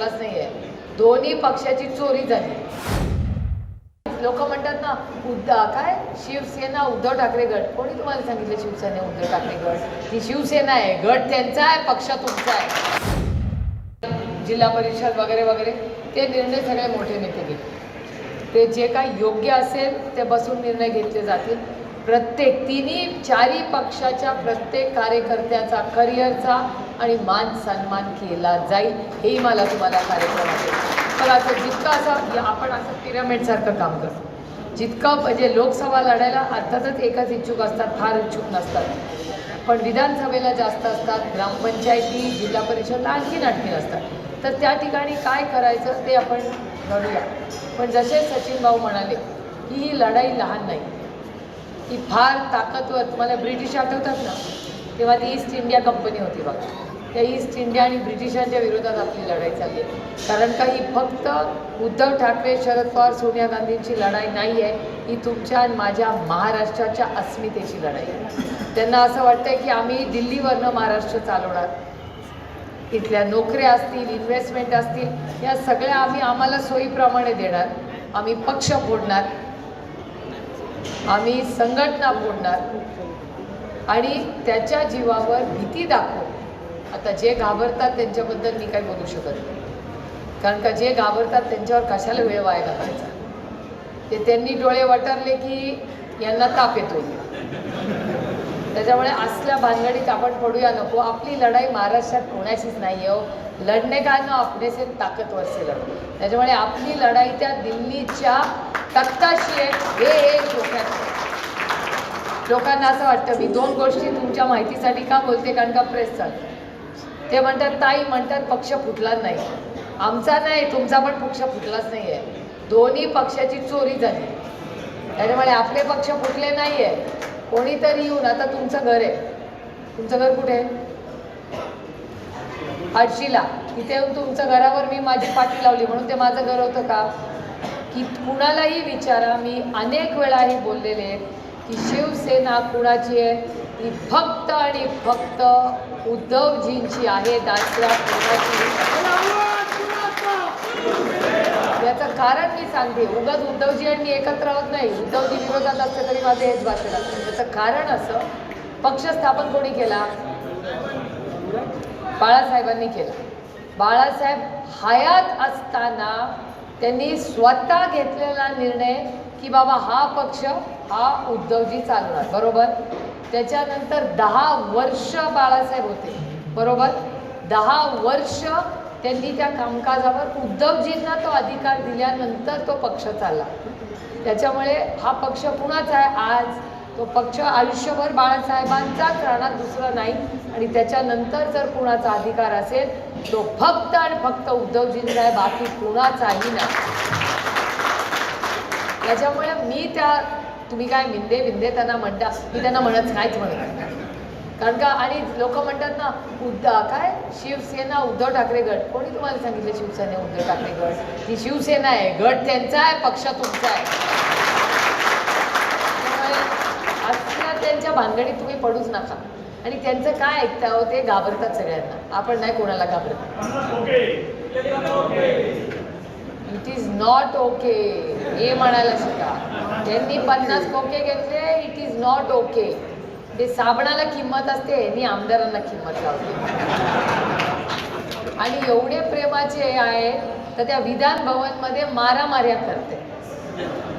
फुटलाच नाहीये. दोन्ही पक्षाची चोरी झाली. लोक म्हणतात ना उद्धव काय? शिवसेना उद्धव ठाकरे गट. कोणी तुम्हाला सांगितलं शिवसेना उद्धव ठाकरे गट? ही शिवसेना आहे. गट त्यांचा आहे पक्ष तुमचा आहे. जिल्हा परिषद वगैरे वगैरे ते निर्णय सगळे मोठे नेते घेतील. ते जे काही योग्य असेल ते बसून निर्णय घेतले जातील. प्रत्येक तिन्ही चारी पक्षाच्या प्रत्येक कार्यकर्त्याचा करिअरचा आणि मान सन्मान केला जाईल हेही मला तुम्हाला कार्यक्रमात पण असं जितकं असं आपण असं पिरामिडसारखं काम करतो. जितकं म्हणजे लोकसभा लढायला अर्थातच एकच इच्छुक असतात फार इच्छुक नसतात. पण विधानसभेला जास्त असतात ग्रामपंचायती जिल्हा परिषदला आणखीन आणखीन असतात. तर त्या ठिकाणी काय करायचं ते आपण घडूया. पण जसे सचिन भाऊ म्हणाले की ही लढाई लहान नाही. ती फार ताकदवर तुम्हाला ब्रिटिश आठवतात ना? तेव्हा ती ईस्ट इंडिया कंपनी होती बघा. त्या ईस्ट इंडिया आणि ब्रिटिशांच्या विरोधात आपली लढाई चालली आहे कारण का ही फक्त उद्धव ठाकरे शरद पवार सोनिया गांधींची लढाई नाही आहे ही तुमच्या आणि माझ्या महाराष्ट्राच्या अस्मितेची लढाई आहे. त्यांना असं वाटतं की आम्ही दिल्लीवरनं महाराष्ट्र चालवणार. इथल्या नोकऱ्या असतील इन्व्हेस्टमेंट असतील या सगळ्या आम्ही आम्हाला सोयीप्रमाणे देणार. आम्ही पक्ष फोडणार. आम्ही संघटना फोडणार आणि त्याच्या जीवावर भीती दाखवून आता जे घाबरतात त्यांच्याबद्दल मी काही बोलू शकत नाही. कारण का जे घाबरतात त्यांच्यावर कशाला वेळ वाया घालायचा ते त्यांनी डोळे वटारले की यांना ताप येतो. त्याच्यामुळे असल्या भानगडीत आपण पडूया नको. आपली लढाई महाराष्ट्रात कोणाचीच नाही हो. लढणे का न आपले से ताकदवर से लढ. त्याच्यामुळे आपली लढाई त्या दिल्लीच्या तख्ताशी आहे. हे एक डोक्यात. लोकांना असं वाटतं मी दोन गोष्टी तुमच्या माहितीसाठी का बोलते? कारण का प्रेस चालतो ते म्हणतात ताई म्हणतात पक्ष फुटलाच नाही. आमचा नाही तुमचा पण पक्ष फुटलाच नाही आहे दोन्ही पक्षाची चोरी झाली. त्याच्यामुळे आपले पक्ष फुटले नाही आहे कोणीतरी येऊन आता तुमचं घर आहे. तुमचं घर कुठे आहे? आळशीला तिथे येऊन तुमच्या घरावर मी माझी पाठी लावली म्हणून ते माझं घर होतं का? की कुणालाही विचारा मी अनेक वेळा हे बोललेले आहे की शिवसेना कुणाची आहे? ती फक्त आणि फक्त उद्धवजींची आहे दासऱ्या याचं कारण मी सांगते. उगाच उद्धवजी आणि एकत्र आहोत नाही. उद्धवजी विरोधात असते तरी माझे हेच भाषण असते. याचं कारण असं पक्ष स्थापन कोणी केला? बाळासाहेबांनी केला. बाळासाहेब हयात असताना त्यांनी स्वतः घेतलेला निर्णय की बाबा हा पक्ष हा उद्धवजी चालणार. बरोबर? त्याच्यानंतर दहा वर्ष बाळासाहेब होते. बरोबर? दहा वर्ष त्यांनी त्या कामकाजावर उद्धवजींना तो अधिकार दिल्यानंतर तो पक्ष चालला. त्याच्यामुळे हा पक्ष कुणाचा आहे. आज तो पक्ष आयुष्यभर बाळासाहेबांचाच राहणार दुसरा नाही. आणि त्याच्यानंतर जर कुणाचा अधिकार असेल तो फक्त आणि फक्त उद्धवजींचा आहे. बाकी कुणाचाही नाही. त्याच्यामुळे मी त्या तुम्ही काय मिंदे बिंदे त्यांना म्हणता मी त्यांना म्हणत काहीच म्हणत नाही कारण का आणि लोक म्हणतात ना उद्धव काय? शिवसेना उद्धव ठाकरे गट. कोणी तुम्हाला सांगितलं शिवसेना उद्धव ठाकरे गट? ही शिवसेना आहे. गट त्यांचा आहे पक्ष तुमचा आहे. असल्या त्यांच्या भानगडीत तुम्ही पडूच नका. आणि त्यांचं काय ऐकता हो ते घाबरतात सगळ्यांना. आपण नाही कोणाला घाबरत. इट इज नॉट ओके हे म्हणायला शिका. त्यांनी पन्नास कोके घेतले इट इज नॉट ओके ते साबणाला किंमत असते मी आमदारांना किंमत लावते. आणि एवढे प्रेमाचे आहे तर त्या विधान भवनमध्ये मारामाऱ्या करते.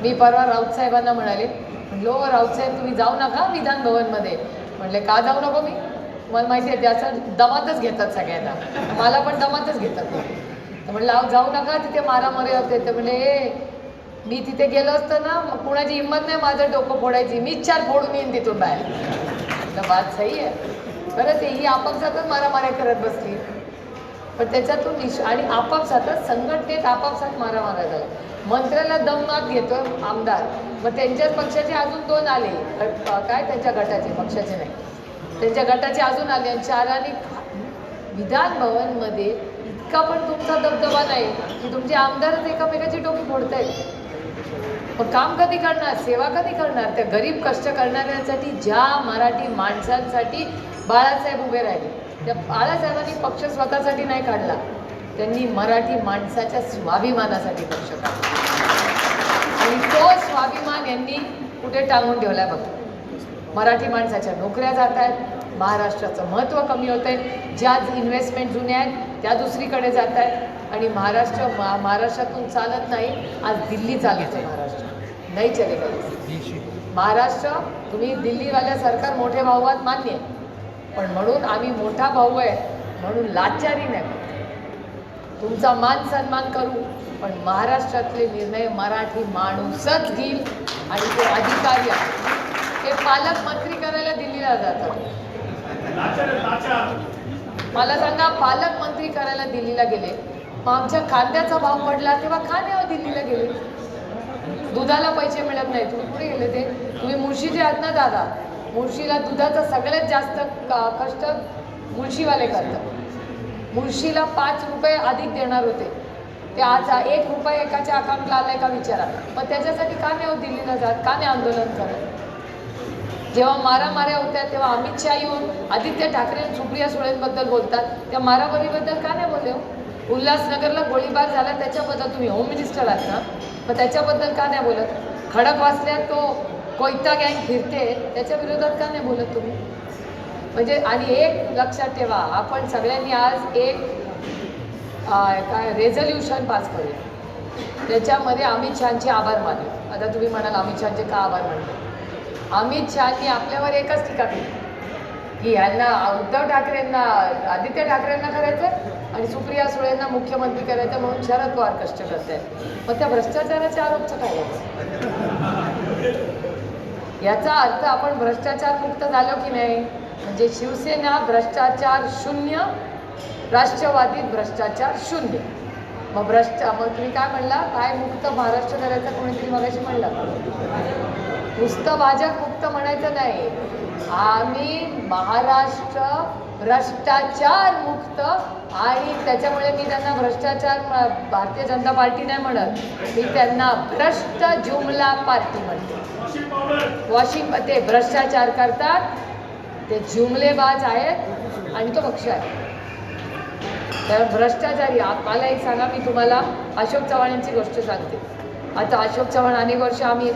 मी परवा राऊत साहेबांना म्हणाले म्हणलो राऊत साहेब तुम्ही जाऊ नका विधान भवनमध्ये. म्हणले का जाऊ नको मी? मला माहिती आहे त्याचं दमातच घेतात सगळ्यांना. मला पण दमातच घेतात. तर म्हणलं अहो जाऊ नका तिथे मारामारी होते. तर म्हणले मी तिथे गेलो असतो ना कुणाची हिंमत नाही माझं डोकं फोडायची. मी चार फोडून येईन तिथून बाहेर. बात सही आहे. खरंच ही आपापसातच मारामाऱ्या करत बसली. पण त्याच्यातून निश आणि आपापसातच संघटनेत आपापसात मारामाऱ्या झाल्या. मंत्र्याला दमनात घेतो आमदार. मग त्यांच्याच पक्षाचे अजून दोन आले. काय त्यांच्या गटाचे? पक्षाचे नाही. त्यांच्या गटाचे अजून आले. आणि चाराने विधान भवनमध्ये इतका पण तुमचा दबदबा नाही की तुमचे आमदारच एकामेकाची डोकी फोडतायत. मग काम कधी करणार सेवा कधी करणार? त्या गरीब कष्ट करणाऱ्यांसाठी ज्या मराठी माणसांसाठी बाळासाहेब उभे राहिले. त्या बाळासाहेबांनी पक्ष स्वतःसाठी नाही काढला. त्यांनी मराठी माणसाच्या स्वाभिमानासाठी पक्ष काढला. आणि तो स्वाभिमान यांनी कुठे टांगून ठेवला बघ. मराठी माणसाच्या नोकऱ्या जात आहेत महाराष्ट्राचं महत्त्व कमी होत आहे ज्या इन्व्हेस्टमेंट जुन्या आहेत त्या दुसरीकडे जात आहेत आणि महाराष्ट्र मा महाराष्ट्रातून चालत नाही आज दिल्ली चालत आहे महाराष्ट्र. नाही चले महाराष्ट्र तुम्ही दिल्लीवाल्या सरकार मोठे भाऊ आहात मान्य आहे. पण म्हणून आम्ही मोठा भाऊ आहे म्हणून लाचारी नाही. तुमचा मान सन्मान करू पण महाराष्ट्रातले निर्णय मराठी माणूसच घेईल आणि ते अधिकारी आहे. ते पालकमंत्री करायला दिल्लीला जातात. मला सांगा पालकमंत्री करायला दिल्लीला गेले. मग आमच्या कांद्याचा भाव पडला तेव्हा का हो दिल्लीला गेले. दुधाला पैसे मिळत नाही तुम्ही कुठे गेले ते? तुम्ही मुळशीचे आहात ना दादा? मुळशीला दुधाचा सगळ्यात जास्त कष्ट मुळशीवाले करतात. मुळशीला पाच रुपये अधिक देणार होते. ते आज एक रुपये एकाच्या अकाउंटला आलाय का विचारा. पण त्याच्यासाठी का नाही हो दिल्लीला जात का नाही आंदोलन करत. जेव्हा मारामाऱ्या होत्या तेव्हा अमित शहा येऊन आदित्य ठाकरे सुप्रिया सुळेंबद्दल बोलतात. त्या मारामारीबद्दल का नाही बोलले हो? उल्हासनगरला गोळीबार झाला त्याच्याबद्दल तुम्ही होम मिनिस्टर आहात ना? मग त्याच्याबद्दल का नाही बोलत? खडक वाचल्यात तो कोयता गँग फिरते त्याच्या विरोधात का नाही बोलत तुम्ही? म्हणजे आणि एक लक्षात ठेवा आपण सगळ्यांनी आज एक काय रेझोल्युशन पास करूया. त्याच्यामध्ये अमित शहाचे आभार मानले. आता तुम्ही म्हणाल अमित शहाचे का आभार मानले? अमित शहानी आपल्यावर एकच टीका केली. की ह्यांना उद्धव ठाकरेंना आदित्य ठाकरेंना करायचं आणि सुप्रिया सुळेंना मुख्यमंत्री करायचं म्हणून शरद पवार कष्ट करत आहेत मग त्या भ्रष्टाचाराच्या आरोपचं काय याचा अर्थ आपण भ्रष्टाचार मुक्त झालो की नाही? म्हणजे शिवसेना भ्रष्टाचार शून्य राष्ट्रवादीत भ्रष्टाचार शून्य. मग भ्रष्ट मग तुम्ही काय म्हणला? काय मुक्त महाराष्ट्र करायचं कोणीतरी मगाशी म्हणलं. नुसतं भाजप मुक्त म्हणायचं नाही. आम्ही महाराष्ट्र भ्रष्टाचार मुक्त आणि त्याच्यामुळे मी त्यांना भ्रष्टाचार भारतीय जनता पार्टी नाही म्हणत. मी त्यांना भ्रष्ट जुमला पार्टी म्हणते. वॉशिंग ते भ्रष्टाचार करतात. ते जुमलेबाज आहेत आणि तो पक्ष आहे. तर भ्रष्टाचारी मला एक सांगा मी तुम्हाला अशोक चव्हाण यांची गोष्ट सांगते. आता अशोक चव्हाण अनेक वर्ष आम्ही